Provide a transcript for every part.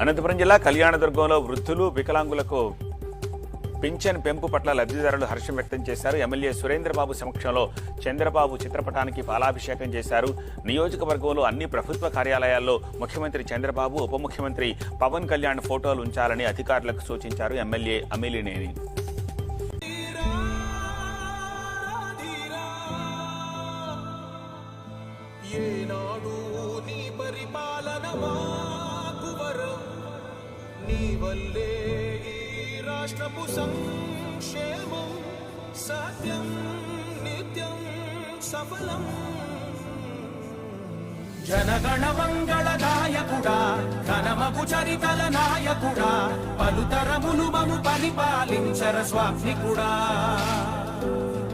అనంతపురం జిల్లా కళ్యాణదుర్గంలో వృద్ధులు వికలాంగులకు పింఛన్ పెంపు పట్ల లబ్ధిదారులు హర్షం వ్యక్తం చేశారు. ఎమ్మెల్యే సురేంద్రబాబు సమక్షంలో చంద్రబాబు చిత్రపటానికి పాలాభిషేకం చేశారు. నియోజకవర్గంలో అన్ని ప్రభుత్వ కార్యాలయాల్లో ముఖ్యమంత్రి చంద్రబాబు ఉప ముఖ్యమంత్రి పవన్ కళ్యాణ్ ఫోటోలు ఉంచాలని అధికారులకు సూచించారు ఎమ్మెల్యే అమిలినేని. ఏనాడు నీ పరిపాలన నీ వల్లే ఈ రాష్ట్రపు సంక్షేమం సత్యం నిత్యం సఫలం. జనగణ మంగళదాయకుడా గాయకుడా చరితల నాయకుడా పలుతరములు మము పరిపాలించర స్వామికుడా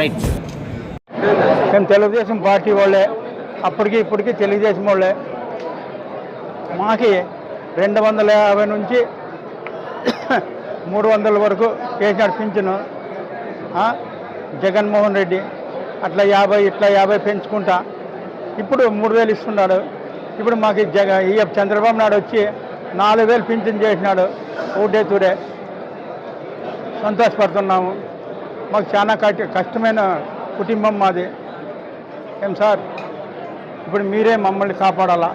రైట్. మేము తెలుగుదేశం పార్టీ వాళ్ళే అప్పటికి ఇప్పటికీ తెలుగుదేశం వాళ్ళే. మాకి రెండు వందల యాభై నుంచి మూడు వందల వరకు వేసినాడు పింఛను జగన్మోహన్ రెడ్డి అట్లా యాభై ఇట్లా యాభై పెంచుకుంటా. ఇప్పుడు మూడు వేలు ఇస్తున్నాడు. ఇప్పుడు మాకు జగ ఈఎఫ్ చంద్రబాబు నాయుడు వచ్చి నాలుగు వేలు పింఛన్ చేసినాడు ఒకటే తూరే. సంతోషపడుతున్నాము. మాకు చాలా కష్ట కష్టమైన కుటుంబం మాది. ఏం సార్? ఇప్పుడు మీరే మమ్మల్ని కాపాడాలా?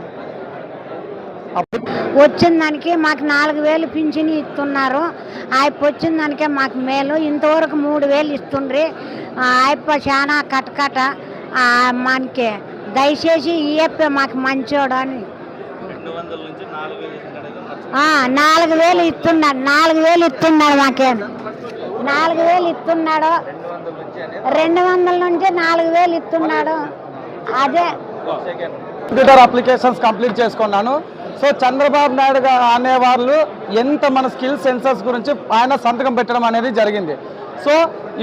అప్పుడు వచ్చిన దానికి మాకు నాలుగు వేలు పింఛని ఇస్తున్నారు. ఆయప్ప వచ్చిన దానికే మాకు మేలు. ఇంతవరకు మూడు వేలు ఇస్తుండ్రి. ఆ ఆయప్ప చాలా కటకట ఆ మనకి దయచేసి ఈయప్ప మాకు మంచోడు అని. నాలుగు వేలు ఇస్తున్నాడు నాలుగు వేలు ఇస్తున్నాడు మాకేం. నాలుగు వేలు ఇస్తున్నాడు. రెండు వందల నుంచి నాలుగు వేలు ఇస్తున్నాడు. అదే. కంప్యూటర్ అప్లికేషన్స్ కంప్లీట్ చేసుకున్నాను. సో చంద్రబాబు నాయుడు గారు అనేవాళ్ళు ఎంత మన స్కిల్ సెన్సర్స్ గురించి ఆయన సంతకం పెట్టడం అనేది జరిగింది. సో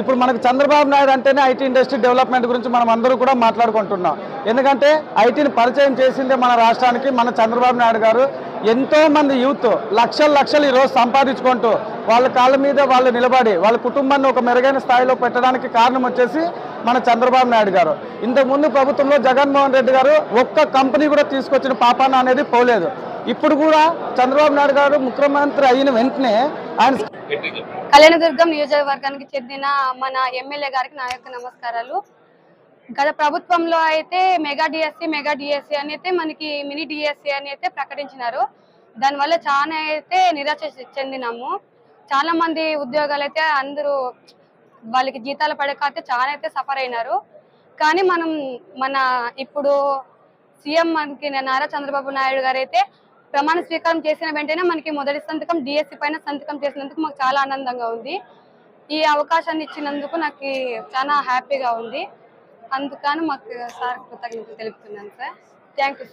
ఇప్పుడు మనకు చంద్రబాబు నాయుడు అంటేనే ఐటీ ఇండస్ట్రీ డెవలప్మెంట్ గురించి మనం అందరూ కూడా మాట్లాడుకుంటున్నాం. ఎందుకంటే ఐటీని పరిచయం చేసిందే మన రాష్ట్రానికి మన చంద్రబాబు నాయుడు గారు. ఎంతోమంది యూత్ లక్షలు లక్షలు ఈరోజు సంపాదించుకుంటూ వాళ్ళ కాళ్ళ మీద వాళ్ళు నిలబడి వాళ్ళ కుటుంబాన్ని ఒక మెరుగైన స్థాయిలో పెట్టడానికి కారణం వచ్చేసి మన చంద్రబాబు నాయుడు గారు. ఇంతకుముందు ప్రభుత్వంలో జగన్మోహన్ రెడ్డి గారు ఒక్క కంపెనీ కూడా తీసుకొచ్చిన పాపాన అనేది పోలేదు. ఇప్పుడు కూడా చంద్రబాబు నాయుడు గారు ముఖ్యమంత్రి అయిన వెంటనే ఆయన కళ్యాణదుర్గం నియోజకవర్గానికి చెందిన మన ఎమ్మెల్యే గారికి నా యొక్క నమస్కారాలు. గత ప్రభుత్వంలో అయితే మెగా డిఎస్సి మెగా డిఎస్సి అని అయితే మనకి మినీ డిఎస్సి అని అయితే ప్రకటించినారు. దానివల్ల చాలా అయితే నిరాశ చెందినాము. చాలా మంది ఉద్యోగాలు అయితే అందరూ వాళ్ళకి జీతాలు పడక అయితే చాలా అయితే సఫర్ అయినారు. కానీ మనం మన ఇప్పుడు సీఎం మనకి నారా చంద్రబాబు నాయుడు గారు అయితే ప్రమాణ స్వీకారం చేసిన వెంటనే మనకి మొదటి సంతకం డిఎస్సి పైన సంతకం చేసినందుకు మాకు చాలా ఆనందంగా ఉంది. ఈ అవకాశాన్ని ఇచ్చినందుకు నాకు చాలా హ్యాపీగా ఉంది. అందుకని మాకు సార్ కృతజ్ఞతలు తెలుపుతున్నాను సార్. థ్యాంక్ యూ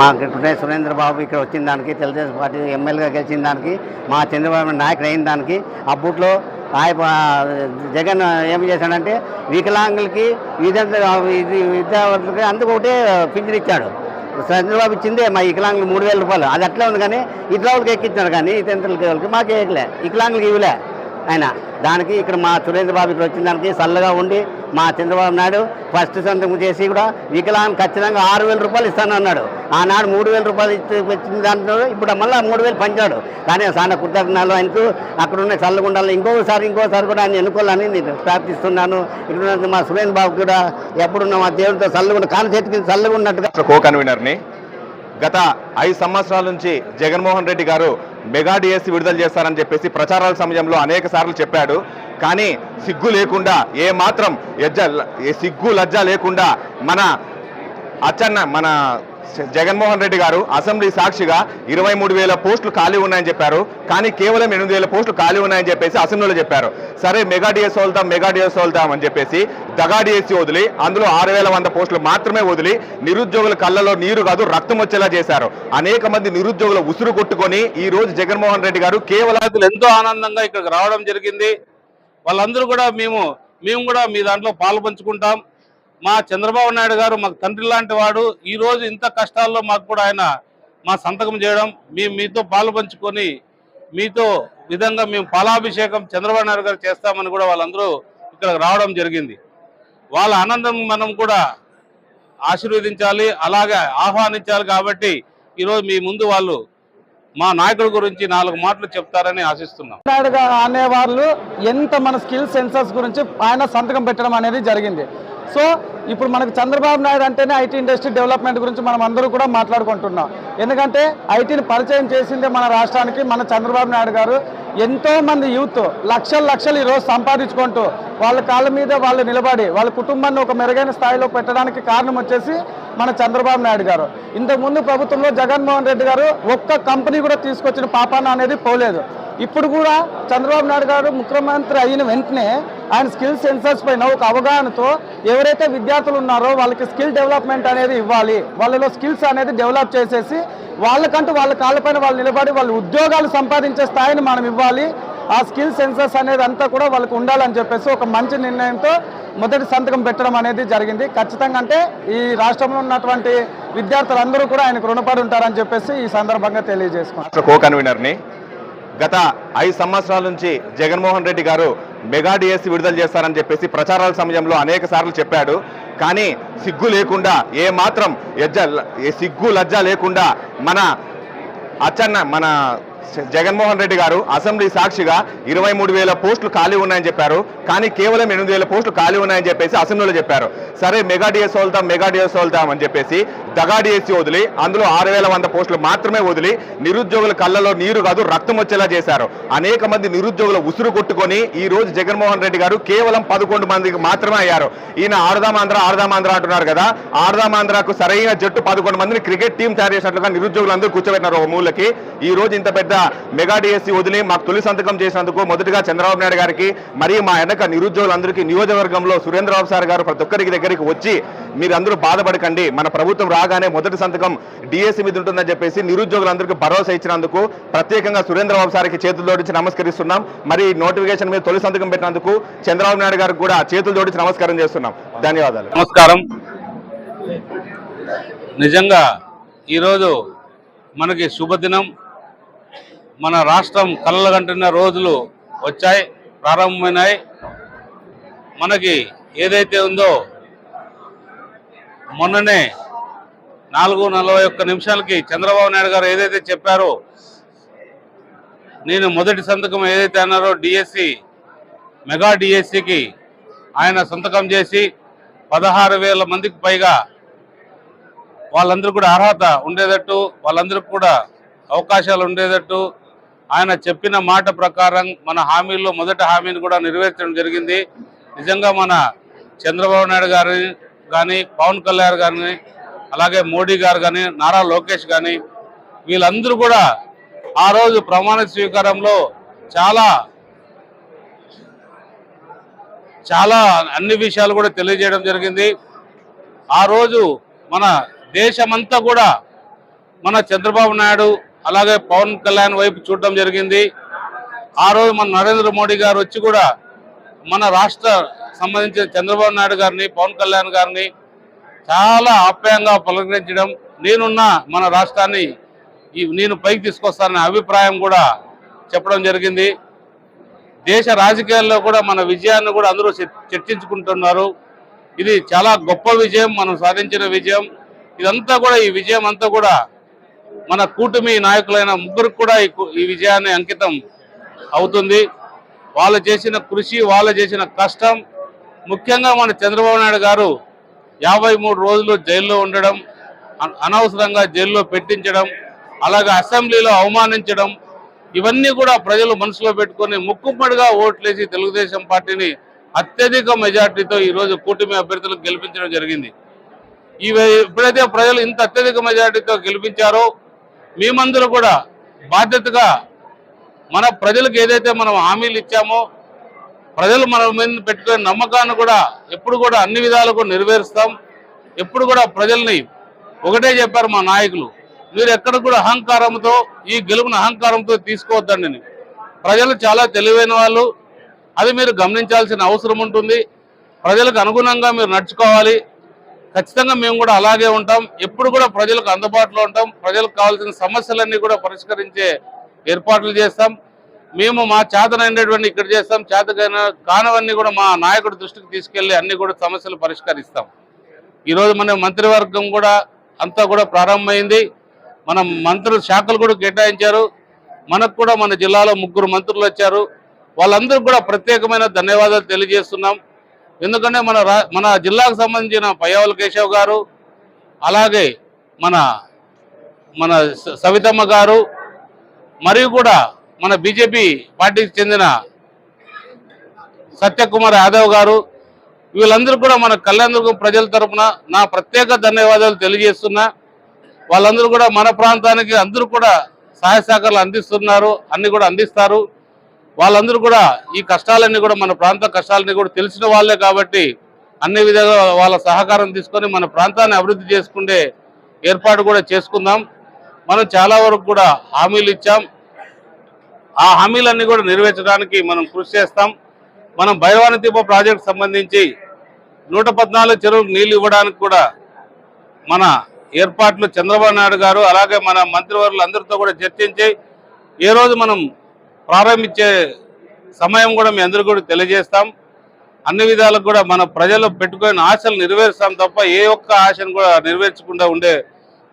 మా ఇక్కడ సురేంద్ర బాబు ఇక్కడ వచ్చిన దానికి తెలుగుదేశం పార్టీ ఎమ్మెల్యేగా గెలిచిన దానికి మా చంద్రబాబు నాయకుడు అయిన దానికి అప్పట్లో ఆయన జగన్ ఏం చేశాడంటే వికలాంగులకి విద్యార్థులు ఇది విద్యార్థులకి అందుకు ఒకటే పింఛన్ ఇచ్చాడు. చంద్రబాబు ఇచ్చిందే మా వికలాంగులు మూడు వేల రూపాయలు. అది అట్లా ఉంది కానీ ఇట్లా వాళ్ళకి ఎక్కించాడు కానీ ఇతరులకి వాళ్ళకి మాకు వేయలే వికలాంగులకి ఇవ్వలే. ఆయన. దానికి ఇక్కడ మా సురేంద్ర బాబు ఇక్కడ వచ్చిన దానికి చల్లగా ఉండి మా చంద్రబాబు నాయుడు ఫస్ట్ సంతకం చేసి కూడా వికలాంగ్ ఖచ్చితంగా ఆరు వేల రూపాయలు ఇస్తాను అన్నాడు ఆనాడు మూడు వేల రూపాయలు ఇచ్చి దాంట్లో ఇప్పుడు మళ్ళీ మూడు వేలు పంచాడు. కానీ చాలా కృతజ్ఞతలు ఆయనకు. అక్కడ ఉన్న చల్లగుండాలి ఇంకోసారి ఇంకోసారి కూడా ఆయన ఎన్నుకోవాలని నేను ప్రార్థిస్తున్నాను. ఇక్కడ మా సురేంద్ర బాబు కూడా ఎప్పుడున్న మా దేవుడితో చల్లగుండ కాలు చేతికి చల్లగా ఉన్నట్టుగా కో కన్వీనర్ని గత ఐదు సంవత్సరాల నుంచి జగన్మోహన్ రెడ్డి గారు మెగా డిఎస్సి విడుదల చేస్తారని చెప్పేసి ప్రచారాల సమయంలో అనేక సార్లు చెప్పాడు. కానీ సిగ్గు లేకుండా ఏ మాత్రం ఎజ్జ ఏ సిగ్గు లజ్జ లేకుండా మన అచ్చన్న మన జగన్మోహన్ రెడ్డి గారు అసెంబ్లీ సాక్షిగా ఇరవై మూడు వేల పోస్టులు ఖాళీ ఉన్నాయని చెప్పారు. కానీ కేవలం ఎనిమిది వేల పోస్టులు ఖాళీ ఉన్నాయని చెప్పేసి అసెంబ్లీలో చెప్పారు. సరే మెగా డిఎస్ వదులుతాం మెగా డిఎస్ వదులుతాం అని చెప్పేసి దగా వదిలి అందులో ఆరు వేల వంద పోస్టులు మాత్రమే వదిలి నిరుద్యోగుల కళ్ళలో నీరు కాదు రక్తం వచ్చేలా చేశారు. అనేక మంది నిరుద్యోగుల ఉసురు కొట్టుకొని ఈ రోజు జగన్మోహన్ రెడ్డి గారు కేవలం ఎంతో ఆనందంగా ఇక్కడికి రావడం జరిగింది. వాళ్ళందరూ కూడా మేము మేము కూడా మీ దాంట్లో పాలు పంచుకుంటాం. మా చంద్రబాబు నాయుడు గారు మాకు తండ్రి లాంటి వాడు. ఈరోజు ఇంత కష్టాల్లో మాకు కూడా ఆయన మా సంతకం చేయడం మేము మీతో పాలు పంచుకొని మీతో విధంగా మేము పాలాభిషేకం చంద్రబాబు నాయుడు గారు చేస్తామని కూడా వాళ్ళందరూ ఇక్కడ రావడం జరిగింది. వాళ్ళ ఆనందం మనం కూడా ఆశీర్వదించాలి అలాగే ఆహ్వానించాలి కాబట్టి ఈరోజు మీ ముందు వాళ్ళు మా నాయకుల గురించి నాలుగు మాటలు చెప్తారని ఆశిస్తున్నాం. నాయుడు గారు అనేవాళ్ళు ఎంత మన స్కిల్ సెన్సర్స్ గురించి ఆయన సంతకం పెట్టడం అనేది జరిగింది. సో ఇప్పుడు మనకు చంద్రబాబు నాయుడు అంటేనే ఐటీ ఇండస్ట్రీ డెవలప్మెంట్ గురించి మనం అందరూ కూడా మాట్లాడుకుంటున్నాం. ఎందుకంటే ఐటీని పరిచయం చేసిందే మన రాష్ట్రానికి మన చంద్రబాబు నాయుడు గారు. ఎంతో మంది యూత్ లక్షలు లక్షలు ఈరోజు సంపాదించుకుంటూ వాళ్ళ కాళ్ళ మీద వాళ్ళు నిలబడి వాళ్ళ కుటుంబాన్ని ఒక మెరుగైన స్థాయిలో పెట్టడానికి కారణం వచ్చేసి మన చంద్రబాబు నాయుడు గారు. ఇంతకుముందు ప్రభుత్వంలో జగన్మోహన్ రెడ్డి గారు ఒక్క కంపెనీ కూడా తీసుకొచ్చిన పాపాన అనేది పోలేదు. ఇప్పుడు కూడా చంద్రబాబు నాయుడు గారు ముఖ్యమంత్రి అయిన వెంటనే ఆయన స్కిల్ సెన్సర్స్ పైన ఒక అవగాహనతో ఎవరైతే విద్యార్థులు ఉన్నారో వాళ్ళకి స్కిల్ డెవలప్మెంట్ అనేది ఇవ్వాలి. వాళ్ళలో స్కిల్స్ అనేది డెవలప్ చేసేసి వాళ్ళకంటూ వాళ్ళ కాళ్ళపైన వాళ్ళు నిలబడి వాళ్ళు ఉద్యోగాలు సంపాదించే స్థాయిని మనం ఇవ్వాలి. ఆ స్కిల్ సెన్సర్స్ అనేది అంతా కూడా వాళ్ళకి ఉండాలని చెప్పేసి ఒక మంచి నిర్ణయంతో మొదటి సంతకం పెట్టడం అనేది జరిగింది. ఖచ్చితంగా అంటే ఈ రాష్ట్రంలో ఉన్నటువంటి విద్యార్థులందరూ కూడా ఆయనకు రుణపడి ఉంటారని చెప్పేసి ఈ సందర్భంగా తెలియజేసుకున్నారు కో కన్వీనర్ని గత ఐదు సంవత్సరాల నుంచి జగన్మోహన్ రెడ్డి గారు మెగా డిఎస్సి విడుదల చేస్తారని చెప్పేసి ప్రచారాల సమయంలో అనేక సార్లు చెప్పాడు. కానీ సిగ్గు లేకుండా ఏ మాత్రం ఎజ్జ సిగ్గు లజ్జ లేకుండా మన అచ్చన్న మన జగన్మోహన్ రెడ్డి గారు అసెంబ్లీ సాక్షిగా ఇరవై మూడు వేల పోస్టులు ఖాళీ ఉన్నాయని చెప్పారు. కానీ కేవలం ఎనిమిది వేల పోస్టులు ఖాళీ ఉన్నాయని చెప్పేసి అసెంబ్లీలో చెప్పారు. సరే మెగా డిఎస్ వదులుతాం మెగా డిఎస్ వదులుతాం అని చెప్పేసి దగాడి డిఎస్సి వదిలి అందులో ఆరు వేల వంద పోస్టులు మాత్రమే వదిలి నిరుద్యోగుల కళ్ళలో నీరు కాదు రక్తం వచ్చేలా చేశారు. అనేక మంది నిరుద్యోగుల ఉసురు కొట్టుకొని ఈ రోజు జగన్మోహన్ రెడ్డి గారు కేవలం పదకొండు మందికి మాత్రమే అయ్యారు. ఈయన ఆరుదామాంధ్ర ఆరుదామాంధ్ర అంటున్నారు కదా. ఆరుదామాంధ్రకు సరైన జట్టు పదకొండు మందిని క్రికెట్ టీం తయారు చేసినట్లుగా నిరుద్యోగులు అందరూ కూర్చోబెట్టినారు ఒక మూలకి. ఈ రోజు ఇంత పెద్ద మెగా డిఎస్సీ వదిలి మాకు తొలి సంతకం చేసినందుకు మొదటిగా చంద్రబాబు నాయుడు గారికి మరియు మా వెనక నిరుద్యోగులందరికీ నియోజకవర్గంలో సురేంద్రబాబు సార్ గారు ప్రతి ఒక్కరికి దగ్గరికి వచ్చి మీరందరూ బాధపడకండి. మన ప్రభుత్వం రాగానే మొదటి సంతకం డిఎస్సి మీద ఉంటుందని చెప్పేసి నిరుద్యోగులందరికీ భరోసా ఇచ్చినందుకు ప్రత్యేకంగా సురేంద్రబాబు సార్కి చేతులు జోడించి నమస్కరిస్తున్నాం. మరి నోటిఫికేషన్ మీద తొలి సంతకం పెట్టినందుకు చంద్రబాబు నాయుడు గారికి కూడా చేతులు జోడించి నమస్కారం చేస్తున్నాం. ధన్యవాదాలు. నమస్కారం. నిజంగా ఈరోజు మనకి శుభదినం. మన రాష్ట్రం కళ్ళగంటున్న రోజులు వచ్చాయి ప్రారంభమైనాయి. మనకి ఏదైతే ఉందో మొన్ననే నాలుగు నలభై ఒక్క నిమిషాలకి చంద్రబాబు నాయుడు గారు ఏదైతే చెప్పారో నేను మొదటి సంతకం ఏదైతే అన్నారో డిఎస్సి మెగా డిఎస్సికి ఆయన సంతకం చేసి పదహారు వేల మందికి పైగా వాళ్ళందరూ కూడా అర్హత ఉండేటట్టు వాళ్ళందరికీ కూడా అవకాశాలు ఉండేటట్టు ఆయన చెప్పిన మాట ప్రకారం మన హామీల్లో మొదటి హామీని కూడా నెరవేర్చడం జరిగింది. నిజంగా మన చంద్రబాబు నాయుడు గారిని కానీ పవన్ కళ్యాణ్ గారిని అలాగే మోడీ గారు కానీ నారా లోకేష్ కానీ వీళ్ళందరూ కూడా ఆ రోజు ప్రమాణ స్వీకారంలో చాలా చాలా అన్ని విషయాలు కూడా తెలియజేయడం జరిగింది. ఆ రోజు మన దేశమంతా కూడా మన చంద్రబాబు నాయుడు అలాగే పవన్ కళ్యాణ్ వైపు చూడడం జరిగింది. ఆ రోజు మన నరేంద్ర మోడీ గారు వచ్చి కూడా మన రాష్ట్ర సంబంధించిన చంద్రబాబు నాయుడు గారిని పవన్ కళ్యాణ్ గారిని చాలా ఆప్యాయంగా పలకరించడం నేనున్న మన రాష్ట్రాన్ని ఈ నేను పైకి తీసుకొస్తాననే అభిప్రాయం కూడా చెప్పడం జరిగింది. దేశ రాజకీయాల్లో కూడా మన విజయాన్ని కూడా అందరూ చర్చించుకుంటున్నారు. ఇది చాలా గొప్ప విజయం మనం సాధించిన విజయం. ఇదంతా కూడా ఈ విజయం అంతా కూడా మన కూటమి నాయకులైన ముగ్గురికి కూడా ఈ కు- ఈ విజయాన్ని అంకితం అవుతుంది. వాళ్ళు చేసిన కృషి వాళ్ళు చేసిన కష్టం. ముఖ్యంగా మన చంద్రబాబు నాయుడు గారు యాభై మూడు రోజులు జైల్లో ఉండడం అన- అనవసరంగా జైల్లో పెట్టించడం అలాగే అసెంబ్లీలో అవమానించడం ఇవన్నీ కూడా ప్రజలు మనసులో పెట్టుకొని ముక్కుమ్మడిగా ఓట్లేసి తెలుగుదేశం పార్టీని అత్యధిక మెజార్టీతో ఈరోజు కూటమి అభ్యర్థులకు గెలిపించడం జరిగింది. ఈ ఎప్పుడైతే ప్రజలు ఇంత అత్యధిక మెజార్టీతో గెలిపించారో మేమందరూ కూడా బాధ్యతగా మన ప్రజలకు ఏదైతే మనం హామీలు ఇచ్చామో ప్రజలు మన మీద పెట్టుకునే నమ్మకాన్ని కూడా ఎప్పుడు కూడా అన్ని విధాలకు నెరవేరుస్తాం. ఎప్పుడు కూడా ప్రజల్ని ఒకటే చెప్పారు మా నాయకులు మీరు ఎక్కడ కూడా అహంకారంతో ఈ గెలుపుని అహంకారంతో తీసుకోవద్దండి ప్రజలు చాలా తెలివైన వాళ్ళు అది మీరు గమనించాల్సిన అవసరం ఉంటుంది. ప్రజలకు అనుగుణంగా మీరు నడుచుకోవాలి. ఖచ్చితంగా మేము కూడా అలాగే ఉంటాం. ఎప్పుడు కూడా ప్రజలకు అందుబాటులో ఉంటాం. ప్రజలకు కావాల్సిన సమస్యలన్నీ కూడా పరిష్కరించే ఏర్పాట్లు చేస్తాం. మేము మా చేతనైనటువంటి ఇక్కడ చేస్తాం చేత కానవన్నీ కూడా మా నాయకుడి దృష్టికి తీసుకెళ్ళి అన్ని కూడా సమస్యలు పరిష్కరిస్తాం. ఈరోజు మన మంత్రివర్గం కూడా అంతా కూడా ప్రారంభమైంది. మన మంత్రుల శాఖలు కూడా కేటాయించారు. మనకు కూడా మన జిల్లాలో ముగ్గురు మంత్రులు వచ్చారు. వాళ్ళందరూ కూడా ప్రత్యేకమైన ధన్యవాదాలు తెలియజేస్తున్నాం. ఎందుకంటే మన రా మన జిల్లాకు సంబంధించిన పయ్యావుల కేశవ్ గారు అలాగే మన మన స- సవితమ్మ గారు మరియు కూడా మన బీజేపీ పార్టీకి చెందిన సత్యకుమార్ యాదవ్ గారు వీళ్ళందరూ కూడా మన కళ్యాణదుర్గం ప్రజల తరపున నా ప్రత్యేక ధన్యవాదాలు తెలియజేస్తున్నా. వాళ్ళందరూ కూడా మన ప్రాంతానికి అందరూ కూడా సహాయ సహకారాలు అందిస్తున్నారు అన్ని కూడా అందిస్తారు. వాళ్ళందరూ కూడా ఈ కష్టాలన్నీ కూడా మన ప్రాంత కష్టాలన్నీ కూడా తెలిసిన వాళ్ళే కాబట్టి అన్ని విధాలుగా వాళ్ళ సహకారం తీసుకొని మన ప్రాంతాన్ని అభివృద్ధి చేసుకునే ఏర్పాటు కూడా చేసుకుందాం. మనం చాలా వరకు కూడా హామీలు ఇచ్చాం. ఆ హామీలన్నీ కూడా నెరవేర్చడానికి మనం కృషి చేస్తాం. మనం భైరవాని దీప ప్రాజెక్ట్ సంబంధించి నూట పద్నాలుగు చెరువులకు నీళ్ళు ఇవ్వడానికి కూడా మన ఏర్పాట్లు చంద్రబాబు నాయుడు గారు అలాగే మన మంత్రివర్యులు అందరితో కూడా చర్చించి ఏ రోజు మనం ప్రారంభించే సమయం కూడా మీ అందరూ కూడా తెలియజేస్తాం. అన్ని విధాలకు కూడా మన ప్రజలు పెట్టుకుని ఆశలు నెరవేరుస్తాం తప్ప ఏ ఒక్క ఆశను కూడా నెరవేర్చకుండా ఉండే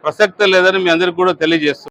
ప్రసక్తి లేదని మీ అందరికీ కూడా తెలియజేస్తాం